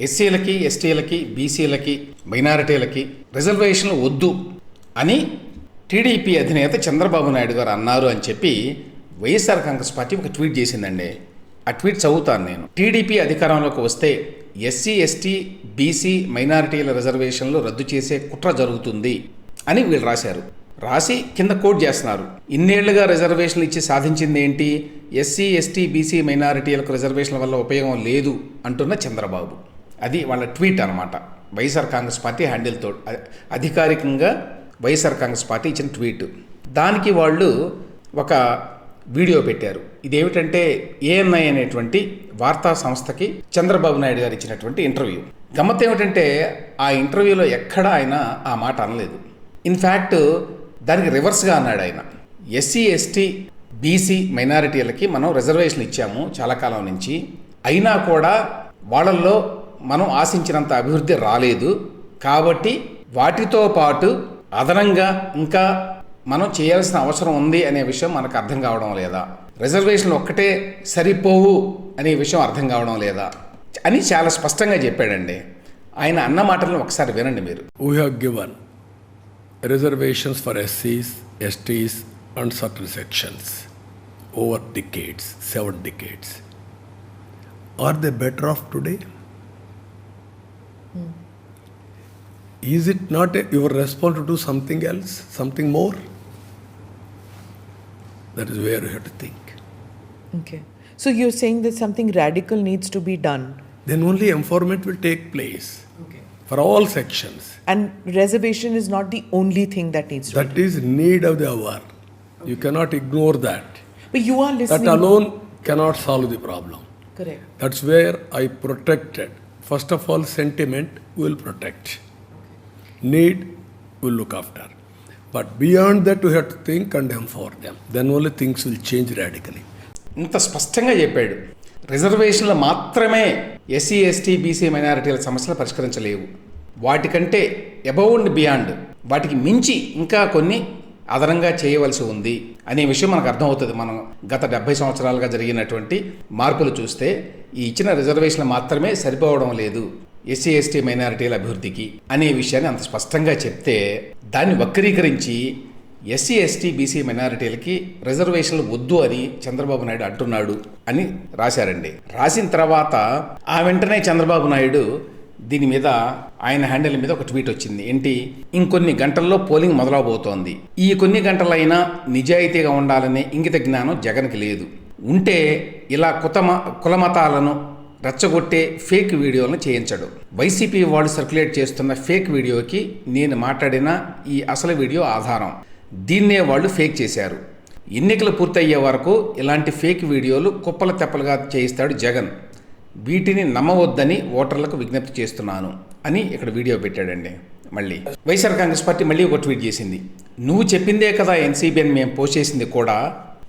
ఎస్సీలకి ఎస్టీలకి బీసీలకి మైనారిటీలకి రిజర్వేషన్లు వద్దు అని టీడీపీ అధినేత చంద్రబాబు నాయుడు గారు అన్నారు అని చెప్పి వైఎస్ఆర్ కాంగ్రెస్ పార్టీ ఒక ట్వీట్ చేసిందండి. ఆ ట్వీట్ చదువుతాను నేను. టీడీపీ అధికారంలోకి వస్తే ఎస్సీ ఎస్టీ బీసీ మైనారిటీల రిజర్వేషన్లు రద్దు చేసే కుట్ర జరుగుతుంది అని వీళ్ళు రాశారు. రాసి కింద కోట్ చేస్తున్నారు. ఇన్నేళ్ళుగా రిజర్వేషన్లు ఇచ్చి సాధించింది ఏంటి? ఎస్సీ ఎస్టీ బీసీ మైనారిటీలకు రిజర్వేషన్ల వల్ల ఉపయోగం లేదు అంటున్న చంద్రబాబు. అది వాళ్ళ ట్వీట్ అనమాట వైఎస్ఆర్ కాంగ్రెస్ పార్టీ హ్యాండిల్తో అధికారికంగా వైఎస్ఆర్ కాంగ్రెస్ పార్టీ ఇచ్చిన ట్వీట్. దానికి వాళ్ళు ఒక వీడియో పెట్టారు. ఇదేమిటంటే ఏఎన్ఐ అనేటువంటి వార్తా సంస్థకి చంద్రబాబు నాయుడు గారు ఇచ్చినటువంటి ఇంటర్వ్యూ. గమ్మత్ ఏమిటంటే ఆ ఇంటర్వ్యూలో ఎక్కడ ఆయన ఆ మాట అనలేదు. ఇన్ఫ్యాక్ట్ దానికి రివర్స్గా అన్నాడు ఆయన. ఎస్సీ ఎస్టీ బీసీ మైనారిటీలకి మనం రిజర్వేషన్ ఇచ్చాము చాలా కాలం నుంచి. అయినా కూడా వాళ్ళల్లో మనం ఆశించినంత అభివృద్ధి రాలేదు. కాబట్టి వాటితో పాటు అదనంగా ఇంకా మనం చేయాల్సిన అవసరం ఉంది అనే విషయం మనకు అర్థం కావడం లేదా? రిజర్వేషన్లు ఒక్కటే సరిపోవు అనే విషయం అర్థం కావడం లేదా? అని చాలా స్పష్టంగా చెప్పాడండి. ఆయన అన్న మాటలను ఒకసారి వినండి మీరు. We have given reservations for ఎస్సీస్ STs and certain sections over decades seven decades are they better off today Is it not a- your response to do something else, something more? That is where you have to think. Okay. So you're saying that something radical needs to be done. Then only empowerment will take place Okay. for all sections. And reservation is not the only thing that needs to That is need of the hour. You cannot ignore that. But you are listening. That alone cannot solve the problem. Correct. That's where I protected. First of all, sentiment will protect. Need look look after. But beyond that, we have to think and empower them. Then only things will change radically. ఇంత స్పష్టంగా చెప్పాడు రిజర్వేషన్లు మాత్రమే SC ST BC మైనారిటీల సమస్యలు పరిష్కరించలేవు వాటికంటే above and beyond వాటికి మించి ఇంకా కొన్ని అదనంగా చేయవలసి ఉంది అనే విషయం మనకు అర్థమవుతుంది మనం గత డెబ్బై సంవత్సరాలుగా జరిగినటువంటి మార్పులు చూస్తే ఈ ఇచ్చిన రిజర్వేషన్లు మాత్రమే సరిపోవడం లేదు ఎస్సీ ఎస్టీ మైనారిటీల అభివృద్ధికి అనే విషయాన్ని అంత స్పష్టంగా చెప్తే దాన్ని వక్రీకరించి ఎస్సీ ఎస్టీ బీసీ మైనారిటీలకి రిజర్వేషన్లు వద్దు అని చంద్రబాబు నాయుడు అంటున్నాడు అని రాశారండి. రాసిన తర్వాత ఆ వెంటనే చంద్రబాబు నాయుడు దీని మీద ఆయన హ్యాండిల్ మీద ఒక ట్వీట్ వచ్చింది. ఏంటి? ఇంకొన్ని గంటల్లో పోలింగ్ మొదలవబోతోంది. ఈ కొన్ని గంటలైనా నిజాయితీగా ఉండాలనే ఇంగిత జ్ఞానం జగన్కి లేదు. ఉంటే ఇలా కుతమ కులమతాలను రెచ్చగొట్టే ఫేక్ వీడియోలను చేయించడు. వైసీపీ వాళ్ళు సర్క్యులేట్ చేస్తున్న ఫేక్ వీడియోకి నేను మాట్లాడిన ఈ అసలు వీడియో ఆధారం. దీన్నే వాళ్ళు ఫేక్ చేశారు. ఎన్నికలు పూర్తయ్యే వరకు ఇలాంటి ఫేక్ వీడియోలు కుప్పల తెప్పలుగా చేయిస్తాడు జగన్. వీటిని నమ్మవద్దని ఓటర్లకు విజ్ఞప్తి చేస్తున్నాను అని ఇక్కడ వీడియో పెట్టాడండి. మళ్ళీ వైఎస్ఆర్ కాంగ్రెస్ పార్టీ మళ్ళీ ఒక ట్వీట్ చేసింది. నువ్వు చెప్పిందే కదా ఎన్సీబీ అని మేము పోస్ట్ చేసింది కూడా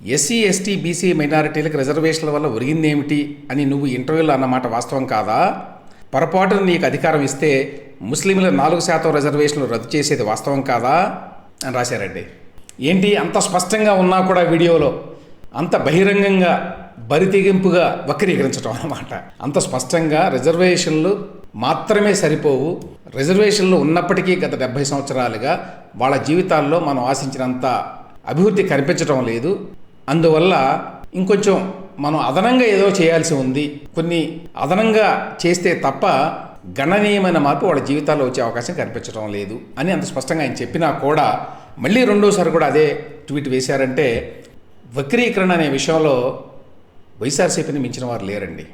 ఎస్సీ ఎస్టీ బీసీ మైనారిటీలకు రిజర్వేషన్ల వల్ల ఒరిగిందేమిటి అని నువ్వు ఇంటర్వ్యూలో అన్నమాట వాస్తవం కాదా? పొరపాటున నీకు అధికారం ఇస్తే ముస్లింల నాలుగు శాతం రిజర్వేషన్లు రద్దు చేసేది వాస్తవం కాదా? అని రాశారండి. ఏంటి అంత స్పష్టంగా ఉన్నా కూడా వీడియోలో అంత బహిరంగంగా బరితెగింపుగా వక్రీకరించడం అన్నమాట. అంత స్పష్టంగా రిజర్వేషన్లు మాత్రమే సరిపోవు. రిజర్వేషన్లు ఉన్నప్పటికీ గత డెబ్బై సంవత్సరాలుగా వాళ్ళ జీవితాల్లో మనం ఆశించినంత అభివృద్ధి కనిపించడం లేదు. అందువల్ల ఇంకొంచెం మనం అదనంగా ఏదో చేయాల్సి ఉంది. కొన్ని అదనంగా చేస్తే తప్ప గణనీయమైన మార్పు వాళ్ళ జీవితాల్లో వచ్చే అవకాశం కనిపించడం లేదు అని అంత స్పష్టంగా ఆయన చెప్పినా కూడా మళ్ళీ రెండోసారి కూడా అదే ట్వీట్ వేశారంటే వక్రీకరణ అనే విషయంలో వైఎస్ఆర్సీపీని మించిన వారు లేరండి.